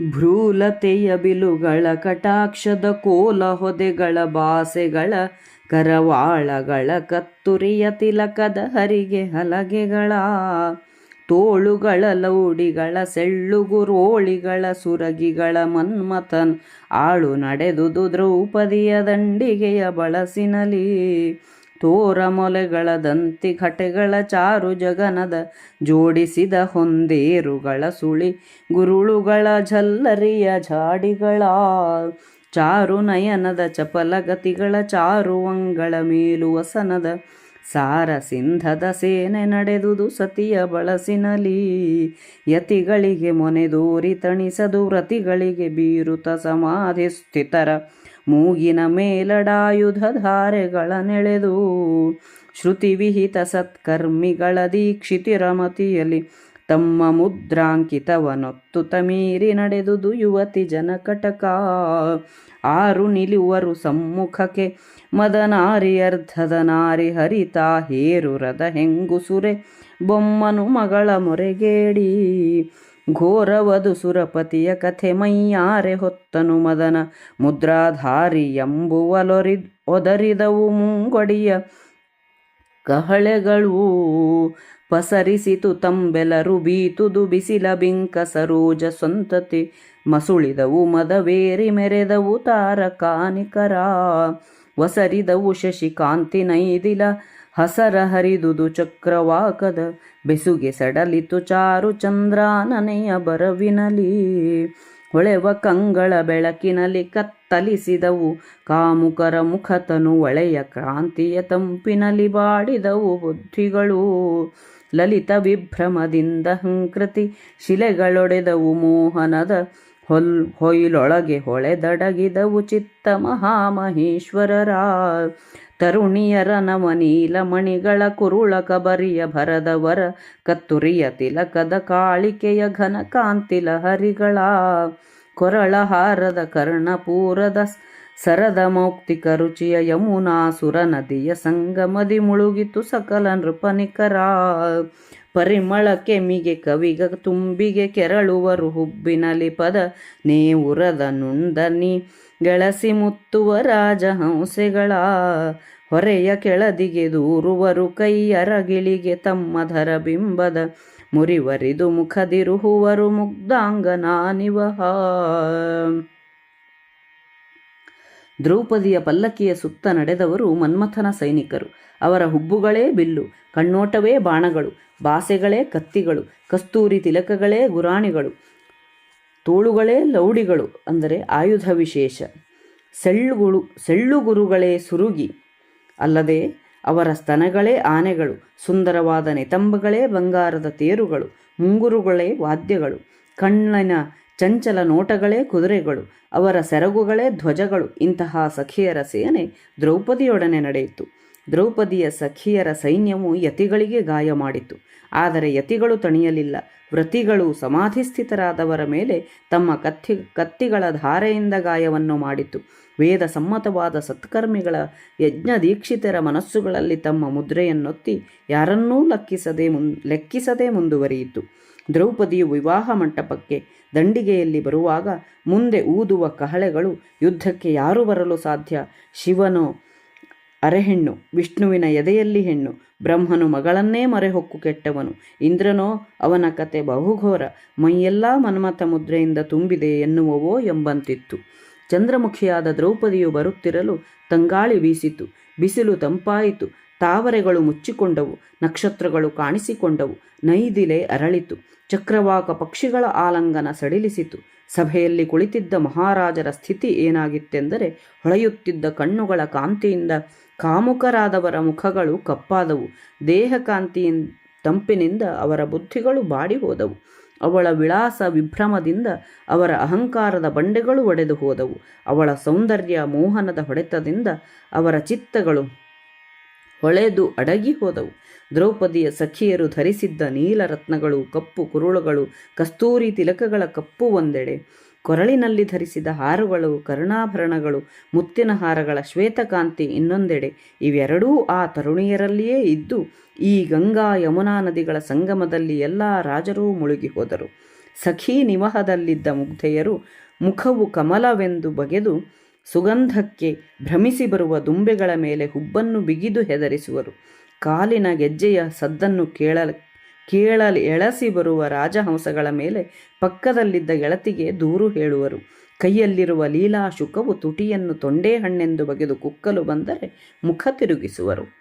ಭ್ರೂಲತೆಯ ಬಿಲುಗಳ ಕಟಾಕ್ಷದ ಕೋಲ ಹೊದೆಗಳ ಬಾಸೆಗಳ ಕರವಾಳಗಳ ಕತ್ತುರಿಯ ತಿಲಕದ ಹರಿಗೆ ಹಲಗೆಗಳ ತೋಳುಗಳ ಲೌಡಿಗಳ ಸೆಳ್ಳುಗುರೋಳಿಗಳ ಸುರಗಿಗಳ ಮನ್ಮಥನ್ ಆಳು ನಡೆದುದು ದ್ರೌಪದಿಯ ದಂಡಿಗೆಯ ಬಳಸಿನಲಿ. ತೋರ ಮೊಲೆಗಳ ದಂತಿ ಘಟೆಗಳ ಚಾರು ಜಗನದ ಜೋಡಿಸಿದ ಹೊಂದೇರುಗಳ ಸುಳಿ ಗುರುಳುಗಳ ಝಲ್ಲರಿಯ ಝಾಡಿಗಳ ಚಾರು ನಯನದ ಚಪಲಗತಿಗಳ ಚಾರುವಂಗಳ ಮೇಲು ವಸನದ ಸಾರ ಸಿಂಧದ ಸೇನೆ ನಡೆದುದು ಸತಿಯ ಬಳಸಿನಲಿ. ಯತಿಗಳಿಗೆ ಮೊನೆದೋರಿ ತಣಿಸದು ವ್ರತಿಗಳಿಗೆ ಬೀರುತ ಸಮಾಧಿ ಸ್ಥಿತರ ಮೂಗಿನ ಮೇಲಡಾಯುಧ ಧಾರೆಗಳ ನೆಳೆದು ಶ್ರುತಿ ವಿಹಿತ ಸತ್ಕರ್ಮಿಗಳ ದೀಕ್ಷಿತಿರಮತಿಯಲ್ಲಿ ತಮ್ಮ ಮುದ್ರಾಂಕಿತವನೊತ್ತು ತಮೀರಿ ನಡೆದುದು ಯುವತಿ ಜನಕಟಕ. ಆರು ನಿಲುವರು ಸಮ್ಮುಖಕ್ಕೆ ಮದನಾರಿಯರ್ಧದ ನಾರಿ ಹರಿತ ಹೇರುರದ ಹೆಂಗುಸುರೆ ಬೊಮ್ಮನು ಮಗಳ ಮೊರೆಗೇಡಿ. ಘೋರವದು ಸುರಪತಿಯ ಕಥೆ ಮೈಯಾರೆ ಹೊತ್ತನು ಮದನ. ಮುದ್ರಾಧಾರಿ ಎಂಬುವಲೊರಿ ಒದರಿದವು ಮುಂಗೊಡಿಯ ಕಹಳೆಗಳು. ಪಸರಿಸಿತು ತಂಬೆಲರು ಬೀತುದು ಬಿಸಿಲ ಬಿಂಕ ಸರೋಜ ಸ್ವಂತತಿ. ಮಸುಳಿದವು ಮದವೇರಿ ಮೆರೆದವು ತಾರಕಾನಿಕರ. ವಸರಿದವು ಶಶಿಕಾಂತಿ ನೈದಿಲ ಹಸರ ಹರಿದುದು ಚಕ್ರವಾಕದ ಬೆಸುಗೆ ಸಡಲಿತು ಚಾರು ಚಂದ್ರಾನನೆಯ ಬರವಿನಲಿ. ಹೊಳೆವ ಕಂಗಳ ಬೆಳಕಿನಲ್ಲಿ ಕತ್ತಲಿಸಿದವು, ಕಾಮುಕರ ಮುಖತನು ಒಳೆಯ ಕ್ರಾಂತಿಯ ತಂಪಿನಲ್ಲಿ ಬಾಡಿದವು ಬುದ್ಧಿಗಳು. ಲಲಿತ ವಿಭ್ರಮದಿಂದ ಹಂಕೃತಿ ಶಿಲೆಗಳೊಡೆದವು, ಮೋಹನದ ಹೊಲ್ ಹೊಯ್ಲೊಳಗೆ ಹೊಳೆದಡಗಿದವು ಚಿತ್ತ ಮಹಾಮಹೇಶ್ವರರ. ತರುಣಿಯರ ನವನೀಲ ಮಣಿಗಳ ಕುರುಳ ಕಬರಿಯ ಭರದವರ ಕತ್ತುರಿಯ ತಿಲಕದ ಕಾಳಿಕೆಯ ಘನ ಕಾಂತಿಲ ಹರಿಗಳ ಕೊರಳಹಾರದ ಕರ್ಣಪೂರದ ಸರದ ಮೌಕ್ತಿಕ ರುಚಿಯ ಯಮುನಾಸುರ ನದಿಯ ಸಂಗಮದಿ ಮುಳುಗಿತು ಸಕಲ ನೃಪನಿಕರ ಪರಿಮಳ ಕೆಮಿಗೆ ಕವಿಗ ತುಂಬಿಗೆ ಕೆರಳುವರು ಹುಬ್ಬಿನಲಿ ಪದ ನೇವುರದ ನುಂದನಿ ಗೆಳಸಿ ಮುತ್ತುವ ರಾಜಹಂಸೆಗಳ ಹೊರೆಯ ಕೆಳದಿಗೆ ದೂರುವರು ಕೈಯರಗಿಳಿಗೆ ತಮ್ಮ ಧರ ಬಿಂಬದ ಮುರಿವರಿದು ಮುಖದಿರುಹುವರು ಮುಗ್ಧಾಂಗನಾನಿವಹ ದ್ರೌಪದಿಯ ಪಲ್ಲಕ್ಕಿಯ ಸುತ್ತ ನಡೆದವರು ಮನ್ಮಥನ ಸೈನಿಕರು. ಅವರ ಹುಬ್ಬುಗಳೇ ಬಿಲ್ಲು, ಕಣ್ಣೋಟವೇ ಬಾಣಗಳು, ಬಾಸೆಗಳೇ ಕತ್ತಿಗಳು, ಕಸ್ತೂರಿ ತಿಲಕಗಳೇ ಗುರಾಣಿಗಳು. ತೋಳುಗಳೇ ಲೌಡಿಗಳು ಅಂದರೆ ಆಯುಧ ವಿಶೇಷ ಸೆಳ್ಳುಗಳು, ಸೆಳ್ಳುಗುರುಗಳೇ ಸುರುಗಿ. ಅಲ್ಲದೆ ಅವರ ಸ್ತನಗಳೇ ಆನೆಗಳು, ಸುಂದರವಾದ ನಿತಂಬಗಳೇ ಬಂಗಾರದ ತೇರುಗಳು, ಮುಂಗುರುಗಳೇ ವಾದ್ಯಗಳು, ಕಣ್ಣಿನ ಚಂಚಲ ನೋಟಗಳೇ ಕುದುರೆಗಳು, ಅವರ ಸೆರಗುಗಳೇ ಧ್ವಜಗಳು, ಇಂತಹ ಸಖಿಯರ ಸೇನೆ ದ್ರೌಪದಿಯೊಡನೆ ನಡೆಯಿತು. ದ್ರೌಪದಿಯ ಸಖಿಯರ ಸೈನ್ಯವು ಯತಿಗಳಿಗೆ ಗಾಯ ಮಾಡಿತು. ಆದರೆ ಯತಿಗಳು ತಣಿಯಲಿಲ್ಲ. ವ್ರತಿಗಳು ಸಮಾಧಿಸ್ಥಿತರಾದವರ ಮೇಲೆ ತಮ್ಮ ಕತ್ತಿ, ಕತ್ತಿಗಳ ಧಾರೆಯಿಂದ ಗಾಯವನ್ನು ಮಾಡಿತು. ವೇದ ಸಮ್ಮತವಾದ ಸತ್ಕರ್ಮಿಗಳ ಯಜ್ಞ ದೀಕ್ಷಿತರ ಮನಸ್ಸುಗಳಲ್ಲಿ ತಮ್ಮ ಮುದ್ರೆಯನ್ನೊತ್ತಿ ಯಾರನ್ನೂ ಲೆಕ್ಕಿಸದೆ ಮುನ್, ಲೆಕ್ಕಿಸದೆ ಮುಂದುವರಿಯಿತು. ದ್ರೌಪದಿಯು ವಿವಾಹ ಮಂಟಪಕ್ಕೆ ದಂಡಿಗೆಯಲ್ಲಿ ಬರುವಾಗ ಮುಂದೆ ಊದುವ ಕಹಳೆಗಳು ಯುದ್ಧಕ್ಕೆ ಯಾರು ಬರಲು ಸಾಧ್ಯ? ಶಿವನು? ಅರೆಹೆಣ್ಣು, ವಿಷ್ಣುವಿನ ಎದೆಯಲ್ಲಿ ಹೆಣ್ಣು, ಬ್ರಹ್ಮನು ಮಗಳನ್ನೇ ಮರೆಹೊಕ್ಕು ಕೆಟ್ಟವನು, ಇಂದ್ರನೋ ಅವನ ಕತೆ ಬಹುಘೋರ, ಮೈಯೆಲ್ಲ ಮನ್ಮಥ ಮುದ್ರೆಯಿಂದ ತುಂಬಿದೆ ಎನ್ನುವವೋ ಎಂಬಂತಿತ್ತು. ಚಂದ್ರಮುಖಿಯಾದ ದ್ರೌಪದಿಯು ಬರುತ್ತಿರಲು ತಂಗಾಳಿ ಬೀಸಿತು, ಬಿಸಿಲು ತಂಪಾಯಿತು, ತಾವರೆಗಳು ಮುಚ್ಚಿಕೊಂಡವು, ನಕ್ಷತ್ರಗಳು ಕಾಣಿಸಿಕೊಂಡವು, ನೈದಿಲೆ ಅರಳಿತು, ಚಕ್ರವಾಕ ಪಕ್ಷಿಗಳ ಆಲಂಗನ ಸಡಿಲಿಸಿತು, ಸಭೆಯಲ್ಲಿ ಕುಳಿತಿದ್ದ ಮಹಾರಾಜರ ಸ್ಥಿತಿ ಏನಾಗಿತ್ತೆಂದರೆ ಹೊಳೆಯುತ್ತಿದ್ದ ಕಣ್ಣುಗಳ ಕಾಂತಿಯಿಂದ ಕಾಮುಕರಾದವರ ಮುಖಗಳು ಕಪ್ಪಾದವು. ದೇಹಕಾಂತಿ ತಂಪಿನಿಂದ ಅವರ ಬುದ್ಧಿಗಳು ಬಾಡಿ ಹೋದವು ಅವಳ ವಿಳಾಸ ವಿಭ್ರಮದಿಂದ ಅವರ ಅಹಂಕಾರದ ಬಂಡೆಗಳು ಒಡೆದು ಹೋದವು ಅವಳ ಸೌಂದರ್ಯ ಮೋಹನದ ಹೊಡೆತದಿಂದ ಅವರ ಚಿತ್ತಗಳು ಹೊಳೆದು ಅಡಗಿ ಹೋದವು ದ್ರೌಪದಿಯ ಸಖಿಯರು ಧರಿಸಿದ್ದ ನೀಲರತ್ನಗಳು, ಕಪ್ಪು ಕುರುಳುಗಳು, ಕಸ್ತೂರಿ ತಿಲಕಗಳ ಕಪ್ಪು ಒಂದೆಡೆ. ಕೊರಳಿನಲ್ಲಿ ಧರಿಸಿದ ಹಾರುಗಳು, ಕರುಣಾಭರಣಗಳು, ಮುತ್ತಿನ ಹಾರಗಳ ಶ್ವೇತಕಾಂತಿ ಇನ್ನೊಂದೆಡೆ ಇವೆರಡೂ ಆ ತರುಣಿಯರಲ್ಲಿಯೇ ಇದ್ದು ಈ ಗಂಗಾ ಯಮುನಾ ನದಿಗಳ ಸಂಗಮದಲ್ಲಿ ಎಲ್ಲ ರಾಜರೂ ಮುಳುಗಿ ಹೋದರು. ಸಖೀ ನಿವಹದಲ್ಲಿದ್ದ ಮುಗ್ಧೆಯರು ಮುಖವು ಕಮಲವೆಂದು ಬಗೆದು ಸುಗಂಧಕ್ಕೆ ಭ್ರಮಿಸಿ ಬರುವ ದುಂಬೆಗಳ ಮೇಲೆ ಹುಬ್ಬನ್ನು ಬಿಗಿದು ಹೆದರಿಸುವರು. ಕಾಲಿನ ಗೆಜ್ಜೆಯ ಸದ್ದನ್ನು ಕೇಳ ಕೇಳಲು, ಎಳಸಿ ಬರುವ ರಾಜಹಂಸಗಳ ಮೇಲೆ ಪಕ್ಕದಲ್ಲಿದ್ದ ಗೆಳತಿಗೆ ದೂರು ಹೇಳುವರು. ಕೈಯಲ್ಲಿರುವ ಲೀಲಾ ಶುಕವು ತುಟಿಯನ್ನು ತೊಂಡೆ ಹಣ್ಣೆಂದು ಬಗೆದು ಕುಕ್ಕಲು ಬಂದರೆ ಮುಖ ತಿರುಗಿಸುವರು.